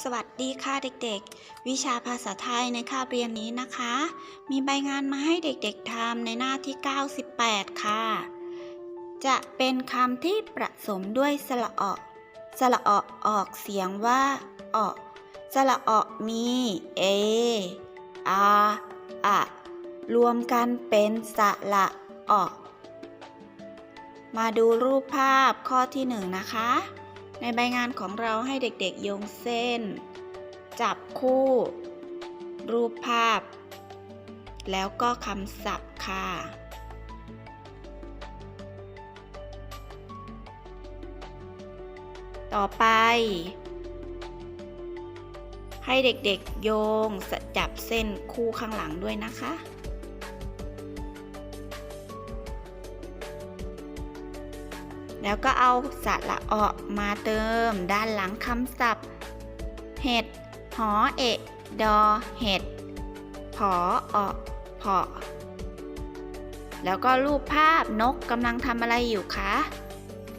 สวัสดีค่ะเด็กๆ วิชาภาษาไทยในคาบเรียนนี้นะคะ มีใบงานมาให้เด็กๆทำในหน้าที่ 98 ค่ะ จะเป็นคำที่ประสมด้วยสระอสระอออกเสียงว่าออสระอมีเออาอะรวมกันเป็นสระออมาดูรูปภาพข้อที่หนึ่งนะคะ ในใบงานของเราให้เด็กๆโยงเส้น จับคู่ รูปภาพ แล้วก็คำศัพท์ค่ะ ต่อไป ให้เด็กๆโยงจับเส้นคู่ข้างหลังด้วยนะคะ แล้วก็เอาสระออกมาเติมด้านหลังคำศัพท์ เห็ด หอเอะ ดอ เห็ด ผอออผอแล้วก็รูปภาพนกกำลังทำอะไรอยู่คะ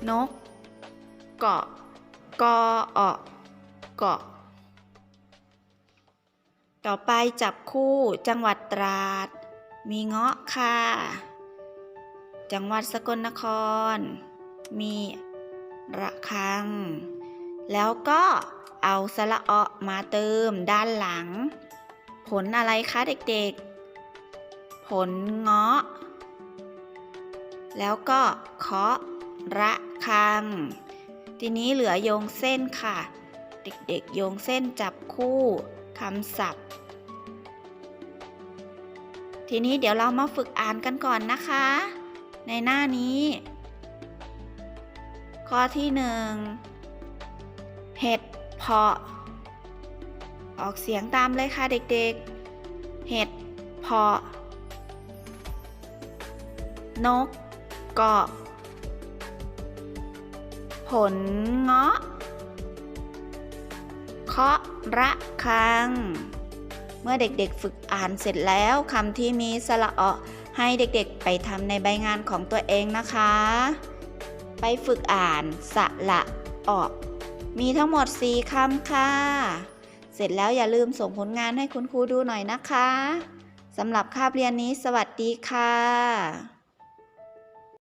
นก เกาะ กอออเกาะ ต่อไปจับคู่จังหวัดตราด มีเงาะค่ะ จังหวัดสกลนคร มีระฆัง แล้วก็เอาสระเอะมาเติมด้านหลัง ผลอะไรคะเด็กๆ ผลเงาะ แล้วก็เคาะระฆัง ทีนี้เหลือโยงเส้นค่ะ เด็กๆ โยงเส้นจับคู่คำศัพท์ ทีนี้เดี๋ยวเรามาฝึกอ่านกันก่อนนะคะ ในหน้านี้ ข้อที่หนึ่งเห็ดเพาะ ออกเสียงตามเลยค่ะเด็กๆ เห็ดเพาะ นกเกาะ ผลเงาะเคาะระคัง เมื่อเด็กๆฝึกอ่านเสร็จแล้วคำที่มีสระเอะให้เด็กๆไปทำในใบงานของตัวเองนะคะ ไปฝึกอ่านสะละออก มีทั้งหมด 4คำค่ะ เสร็จแล้วอย่าลืมส่งผลงานให้คุณครูดูหน่อยนะคะสำหรับคาบเรียนนี้สวัสดีค่ะ